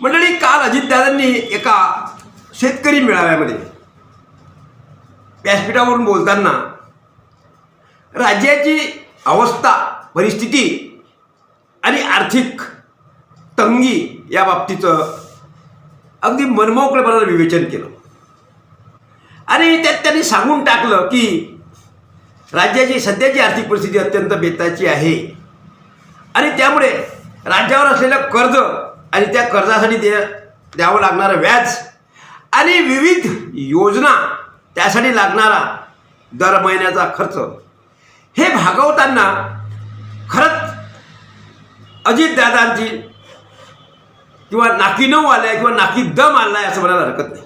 मंडळी काल अजितदादांनी एका शेतकरी मेळाव्यामध्ये व्यासपीठावरून बोलताना राज्याची अवस्था परिस्थिती आणि आर्थिक तंगी या बाबतीचं अगदी मनमोकळेपणानं विवेचन केलं. आणि त्यात त्यांनी सांगून टाकलं की राज्याची सध्याची आर्थिक परिस्थिती अत्यंत बेताची आहे. आणि त्यामुळे राज्यावर असलेलं कर्ज आणि त्या कर्जासाठी दे द्यावं लागणारं व्याज आणि विविध योजना त्यासाठी लागणारा दर महिन्याचा खर्च. हे भागवताना खरंच अजितदादांची किंवा नाकी नऊ आलाय किंवा नाकी दम आलाय असं म्हणायला हरकत नाही.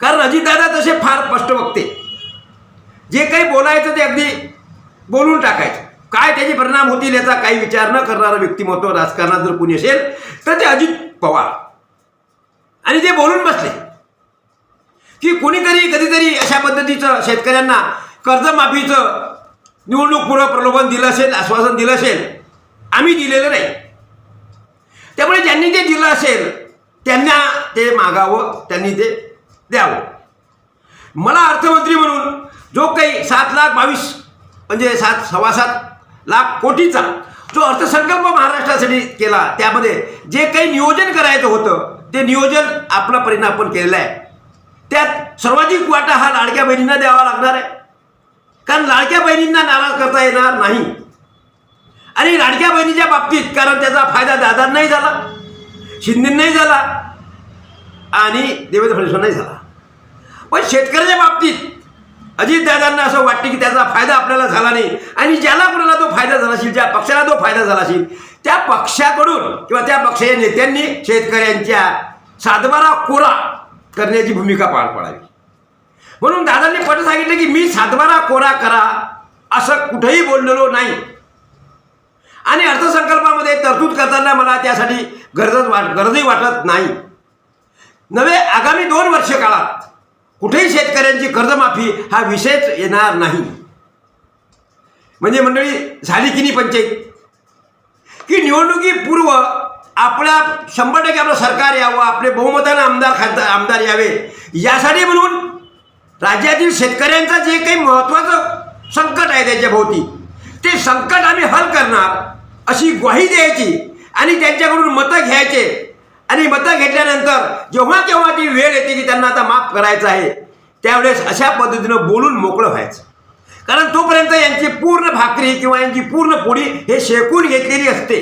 कारण अजितदादा तसे फार स्पष्ट बघते जे काही बोलायचं ते अगदी बोलून टाकायचं. काय त्याचे परिणाम होतील याचा काही विचार न करणारं व्यक्तिमत्व राजकारणात जर कोणी असेल तर ते अजित पवार. आणि ते बोलून बसले की कोणीतरी कधीतरी अशा पद्धतीचं शेतकऱ्यांना कर्जमाफीचं निवडणूकपूर्व प्रलोभन दिलं असेल आश्वासन दिलं असेल आम्ही दिलेलं नाही. त्यामुळे ज्यांनी ते दिलं असेल त्यांना ते मागावं त्यांनी ते द्यावं. मला अर्थमंत्री म्हणून जो काही सात लाख बावीस म्हणजे सात सव्वा सात लाख कोटीचा जो अर्थसंकल्प महाराष्ट्रासाठी केला त्यामध्ये जे काही नियोजन करायचं होतं ते नियोजन आपला परिणाम आपण केलेला आहे. त्यात सर्वाधिक वाटा हा लाडक्या बहिणींना द्यावा लागणार आहे. कारण लाडक्या बहिणींना नाराज करता येणार नाही. आणि लाडक्या बहिणीच्या बाबतीत कारण त्याचा फायदा दादांनाही झाला शिंदेंनाही झाला आणि देवेंद्र फडणवीसांनाही झाला. पण शेतकऱ्याच्या बाबतीत अजितदादांना असं वाटते की त्याचा फायदा आपल्याला झाला नाही. आणि ज्याला कोणाला तो फायदा झाला असेल ज्या पक्षाला तो फायदा झाला असेल त्या पक्षाकडून किंवा त्या पक्षाच्या नेत्यांनी शेतकऱ्यांच्या सातबारा कोरा करण्याची भूमिका पार पाडावी. म्हणून दादांनी पट सांगितलं की मी सातबारा कोरा करा असं कुठेही बोललेलो नाही. आणि अर्थसंकल्पामध्ये तरतूद करताना मला त्यासाठी गरजच वाट गरजही वाटत नाही. नव्हे आगामी दोन वर्ष काळात कुठेही शेतकऱ्यांची कर्जमाफी हा विषयच येणार नाही. म्हणजे मंडळी झाली की नाही पंचायत? की निवडणुकीपूर्व आपल्या शंभर टक्के आपलं सरकार यावं आपले बहुमतानं आमदार खासदार आमदार यावे यासाठी म्हणून राज्यातील शेतकऱ्यांचं जे काही महत्त्वाचं संकट आहे त्याच्याभोवती ते संकट आम्ही हल करणार अशी ग्वाही द्यायची आणि त्यांच्याकडून मतं घ्यायचे. आणि मतं घेतल्यानंतर जेव्हा केव्हा ती वेळ येते की त्यांना आता माफ करायचं आहे त्यावेळेस अशा पद्धतीनं बोलून मोकळं व्हायचं. कारण तोपर्यंत यांची पूर्ण भाकरी किंवा यांची पूर्ण पोळी हे शेकून घेतलेली असते.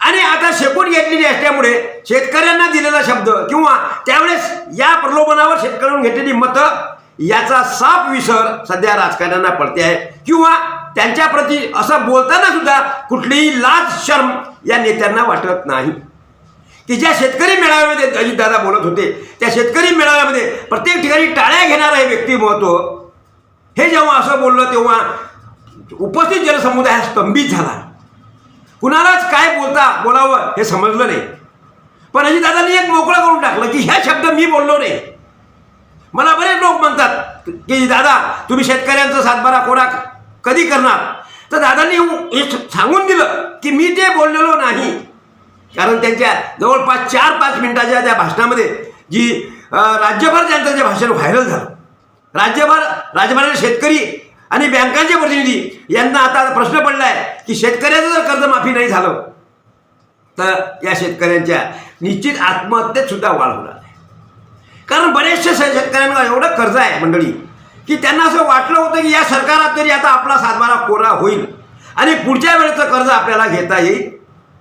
आणि आता शेकून घेतलेली असल्यामुळे शेतकऱ्यांना दिलेला शब्द किंवा त्यावेळेस या प्रलोभनावर शेतकऱ्यांनी घेतलेली मतं याचा साफ विसर सध्या राजकारण्यांना पडते आहे. किंवा त्यांच्याप्रती असं बोलताना सुद्धा कुठलीही लाज शर्म या नेत्यांना वाटत नाही. की ज्या शेतकरी मेळाव्यामध्ये अजितदादा बोलत होते त्या शेतकरी मेळाव्यामध्ये प्रत्येक ठिकाणी टाळ्या घेणारं हे व्यक्तिमत्व हे जेव्हा असं बोललं तेव्हा उपस्थित जनसमुदाय हा स्तंभित झाला. कुणालाच काय बोलता बोलावं हे समजलं नाही. पण अजितदादांनी एक मोकळं करून टाकलं की ह्या शब्द मी बोललो नाही. मला बरेच लोक म्हणतात की दादा तुम्ही शेतकऱ्यांचा सातबारा कोरा कधी करणार? तर दादांनी हे सांगून दिलं की मी ते बोललेलो नाही. कारण त्यांच्या जवळपास चार पाच मिनिटाच्या त्या भाषणामध्ये जी राज्यभर त्यांचं जे भाषण व्हायरल झालं. राज्यभर राज्यभरातील शेतकरी आणि बँकांचे प्रतिनिधी यांना आता प्रश्न पडला आहे की शेतकऱ्याचं जर कर्जमाफी नाही झालं तर या शेतकऱ्यांच्या निश्चित आत्महत्येत सुद्धा वाढ होणार आहे. कारण बरेचसे शेतकऱ्यांना एवढं कर्ज आहे मंडळी की त्यांना असं वाटलं होतं की या सरकारात तरी आता आपला सातबारा कोरा होईल आणि पुढच्या वेळेचं कर्ज आपल्याला घेता येईल.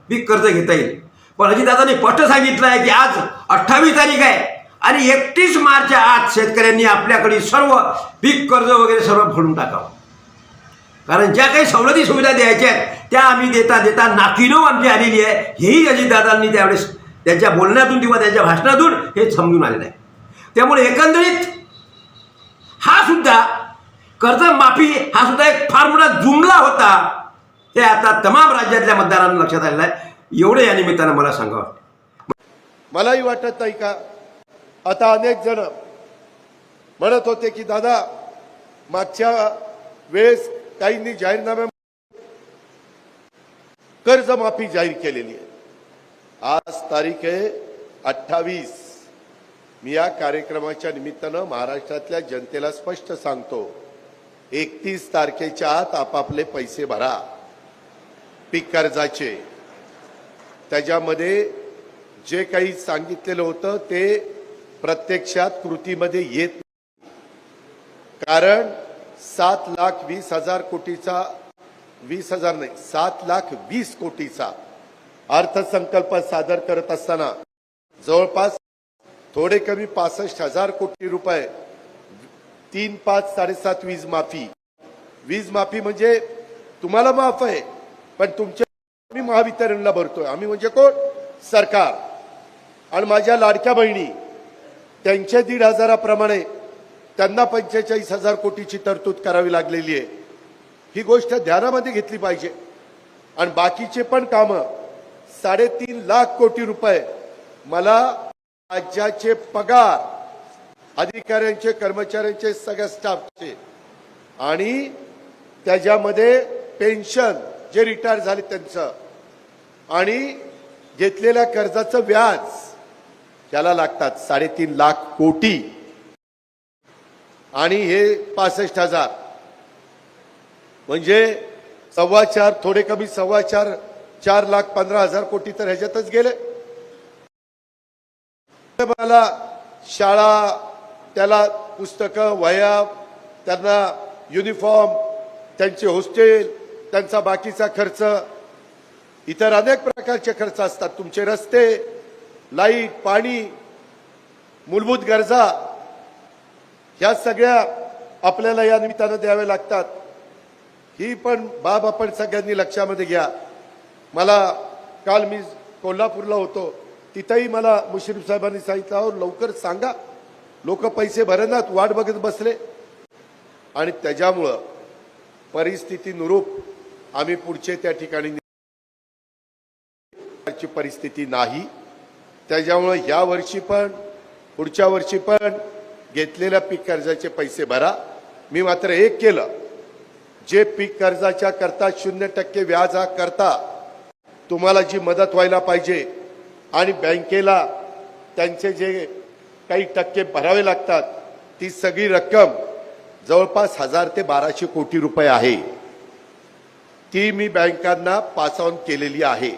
पीक कर्ज घेता येईल. पण अजितदादांनी स्पष्ट सांगितलं आहे की आज अठ्ठावीस तारीख आहे आणि एकतीस मार्चच्या आत शेतकऱ्यांनी आपल्याकडे सर्व पीक कर्ज वगैरे सर्व भरून टाकावं. कारण ज्या काही सवलती सुविधा द्यायच्या आहेत त्या आम्ही देता देता नाकीनो आमची आलेली आहे. हेही अजितदादांनी त्यावेळेस त्यांच्या बोलण्यातून किंवा त्यांच्या भाषणातून हे समजून आलेलं आहे. त्यामुळे एकंदरीत हा सुद्धा कर्जमाफी हा सुद्धा एक फार मोठा जुमला होता. हे आता तमाम राज्यातल्या मतदारांना लक्षात आलेलं आहे. एवढं या निमित्तानं मला सांगावं मलाही वाटत नाही का? आता अनेक जण म्हणत होते की दादा मागच्या वेळेस काहींनी जाहीरनाम्या कर्जमाफी जाहीर केलेली आहे. आज तारीख आहे अठ्ठावीस. मी या कार्यक्रमाच्या निमित्तानं महाराष्ट्रातल्या जनतेला स्पष्ट सांगतो एकतीस तारखेच्या आत आपापले पैसे भरा. पीक कर्जाचे त्याच्यामध्ये जे काही सांगितलेलं होतं ते प्रत्यक्षात कृतीमध्ये येत नाही. कारण सात लाख वीस हजार कोटीचा वीस हजार नाही सात लाख वीस कोटीचा अर्थसंकल्प सादर करत असताना जवळपास थोडे कमी पासष्ट हजार कोटी रुपये तीन पाच साडेसात वीज माफी वीज माफी म्हणजे तुम्हाला माफ आहे पण तुमच्या आम्ही महावितरणला भरतोय. आम्ही म्हणजे कोण? सरकार. आणि माझ्या लाडक्या बहिणी त्यांच्या दीड हजाराप्रमाणे त्यांना पंचेचाळीस हजार कोटीची तरतूद करावी लागलेली आहे. ही गोष्ट ध्यानामध्ये घेतली पाहिजे. आणि बाकीचे पण कामं साडेतीन लाख कोटी रुपये मला राज्याचे पगार अधिकाऱ्यांचे कर्मचाऱ्यांचे सगळ्या स्टाफचे आणि त्याच्यामध्ये पेन्शन जे रिटायर झाले त्यांचं. आणि घेतलेल्या कर्जाचं व्याज त्याला लागतात साडेतीन लाख कोटी. आणि हे पासष्ट हजार. म्हणजे सव्वा चार थोडे कमी सव्वा चार चार लाख पंधरा हजार कोटी तर ह्याच्यातच गेले. मला शाळा त्याला पुस्तकं वह्या त्यांना युनिफॉर्म त्यांचे हॉस्टेल त्यांचा बाकीचा खर्च इतर अनेक प्रकारचे खर्च असतात. तुमचे रस्ते लाइट पाणी मूलभूत गरजा ह्या सगळ्या आपल्याला या निमित्तानं द्याव्या लागतात. ही पण बाब आपण सगळ्यांनी लक्षामध्ये घ्या. मला काल मी कोल्हापूरला होतो. तिथंही मला मुश्रीफ साहेबांनी सांगितलं हो लवकर सांगा. लोक पैसे भरनात वाट बघत बसले. आणि त्याच्यामुळं परिस्थितीनुरूप आम्ही पुढचे त्या ठिकाणी परिस्थिती नाही. त्याच्यामुळं या वर्षी पण पुढच्या वर्षी पण घेतलेल्या पीक कर्जाचे पैसे भरा. मी मात्र एक केलं. जे पीक कर्जाच्या करता शून्य टक्के व्याज हा करता तुम्हाला जी मदत व्हायला पाहिजे आणि बँकेला त्यांचे जे काही टक्के भरावे लागतात ती सगळी रक्कम जवळपास हजार ते बाराशे कोटी रुपये आहे. ती मी बँकांना पास ऑन केलेली आहे.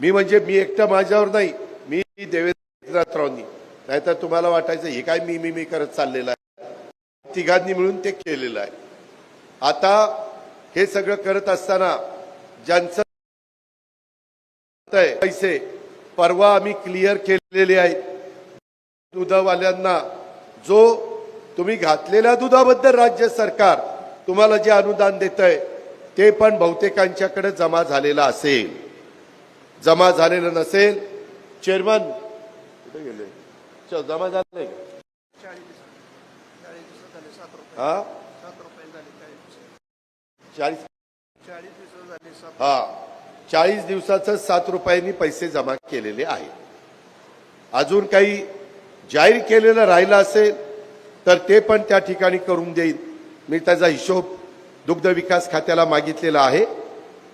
मी म्हणजे मी एकटं माझ्यावर नाही मी देवेंद्रनाथरावनी नाहीतर तुम्हाला वाटायचं हे काय मी मी मी करत चाललेलं आहे? तिघांनी मिळून ते केलेलं आहे. आता हे सगळं करत असताना ज्यांचं आहे पैसे परवा आम्ही क्लिअर केलेले आहेत. दुधावाल्यांना जो तुम्ही घातलेल्या दुधाबद्दल राज्य सरकार तुम्हाला जे अनुदान देत आहे ते पण बहुतेकांच्याकडे जमा झालेलं असेल. जमा झालेलं नसेल चेअरमन कुठे गेले? जमा झाले हा? चाळीस हा. चाळीस दिवसाचं सात रुपयांनी पैसे जमा केलेले आहेत. अजून काही जाहीर केलेलं राहिलं असेल तर ते पण त्या ठिकाणी करून देईन. मी त्याचा हिशोब दुग्ध विकास खात्याला मागितलेलं आहे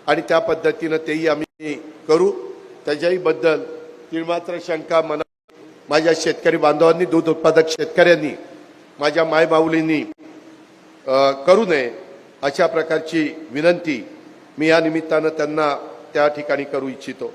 आणि त्या पद्धतीनं तेही आम्ही करू. त्याच्याहीबद्दल तिळमात्र शंका मना माझ्या शेतकरी बांधवांनी दूध उत्पादक शेतकऱ्यांनी माझ्या मायबाऊलींनी करू नये अशा प्रकारची विनंती मी या निमित्तानं त्यांना त्या ठिकाणी करू इच्छितो.